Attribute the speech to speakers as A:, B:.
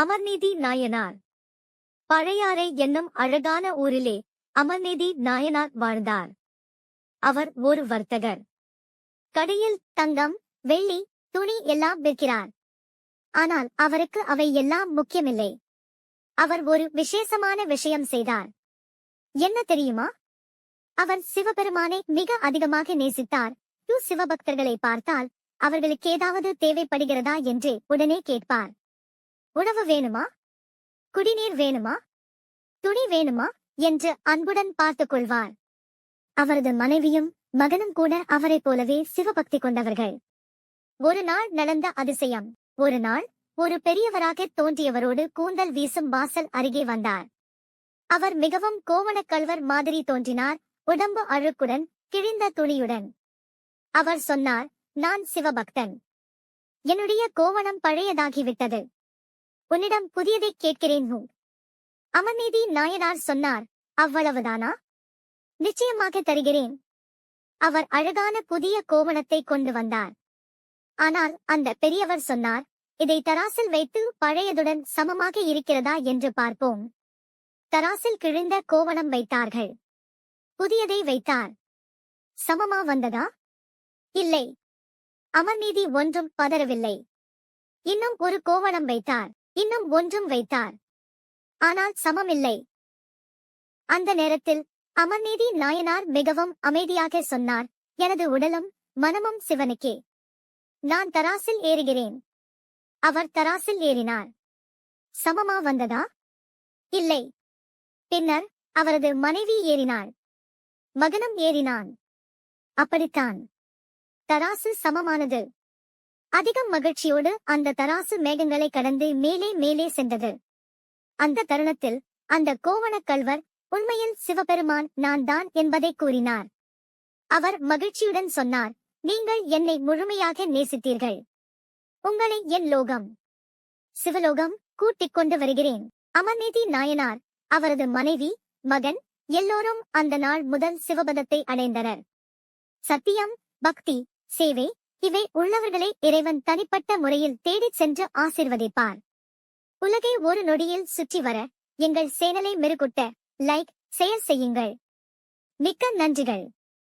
A: அமர்நீதி நாயனார். பழையாறை என்னும் அழகான ஊரிலே அமர்நீதி நாயனார் வாழ்ந்தார். அவர் ஒரு வர்த்தகர். கடையில் தங்கம் வெள்ளி துணி எல்லாம் விற்கிறார். ஆனால் அவருக்கு அவை எல்லாம் முக்கியமில்லை. அவர் ஒரு விசேஷமான விஷயம் செய்தார். என்ன தெரியுமா? அவர் சிவபெருமானை மிக அதிகமாக நேசித்தார். சிவபக்தர்களை பார்த்தால் அவர்களுக்கு ஏதாவது தேவைப்படுகிறதா என்று உடனே கேட்பார். உணவு வேணுமா? குடிநீர் வேணுமா? துணி வேணுமா? என்று அன்புடன் பார்த்துக் கொள்வார் அவரது மனைவியும் மகனும் கூட அவரைப் போலவே சிவபக்தி கொண்டவர்கள். ஒரு நாள் நடந்த அதிசயம். ஒரு நாள் ஒரு பெரியவராக தோன்றியவரோடு கூந்தல் வீசும் வாசல் அருகே வந்தார். அவர் மிகவும் கோவணக்கல்வர் மாதிரி தோன்றினார் உடம்பு அழுக்குடன் கிழிந்த துணியுடன். அவர் சொன்னார் நான் சிவபக்தன். என்னுடைய கோவணம் பழையதாகிவிட்டது. உன்னிடம் புதியதை கேட்கிறேன் நூ. அமர்நீதி நாயனார் சொன்னார் அவ்வளவுதானா? நிச்சயமாக தருகிறேன். அவர் அழகான புதிய கோவணத்தை கொண்டு வந்தார். ஆனால் அந்த பெரியவர் சொன்னார் இதை தராசில் வைத்து பழையதுடன் சமமாக இருக்கிறதா என்று பார்ப்போம். தராசில் கிழிந்த கோவணம் வைத்தார்கள். புதியதை வைத்தார். சமமா வந்ததா? இல்லை. அமர்நீதி ஒன்றும் பதறவில்லை. இன்னும் ஒரு கோவணம் வைத்தார். இன்னும் ஒன்றும் வைத்தார். ஆனால் சமமில்லை. அந்த நேரத்தில் அமர்நீதி நாயனார் மிகவும் அமைதியாக சொன்னார். எனது உடலும் மனமும் சிவனுக்கே. நான் தராசில் ஏறுகிறேன். அவர் தராசில் ஏறினார். சமமா வந்ததா? இல்லை. பின்னர் அவரது மனைவி ஏறினாள். மகனும் ஏறினான். அப்படித்தான். தராசு சமமானது. அதிகம் மகிழ்ச்சியோடு அந்த தராசு மேகங்களை கடந்து மேலே மேலே சென்றது. அந்த தருணத்தில் அந்த கோவணக் கல்வர் உண்மையில் சிவபெருமான் நான் தான் என்பதை கூறினார். அவர் மகிழ்ச்சியுடன் சொன்னார் நீங்கள் என்னை முழுமையாக நேசித்தீர்கள். உங்களை என் லோகம். சிவலோகம் கூட்டிக் கொண்டு வருகிறேன். அமர்நீதி நாயனார் அவரது மனைவி மகன் எல்லோரும் அந்த நாள் முதல் சிவபதத்தை அடைந்தனர். சத்தியம் பக்தி சேவை இவை உள்ளவர்களை இறைவன் தனிப்பட்ட முறையில் தேடிச் சென்று ஆசிர்வதிப்பார். உலகை ஒரு நொடியில் சுற்றி வர எங்கள் சேனலை மெருகுட்ட லைக் செயல் செய்யுங்கள். மிக்க நன்றிகள்.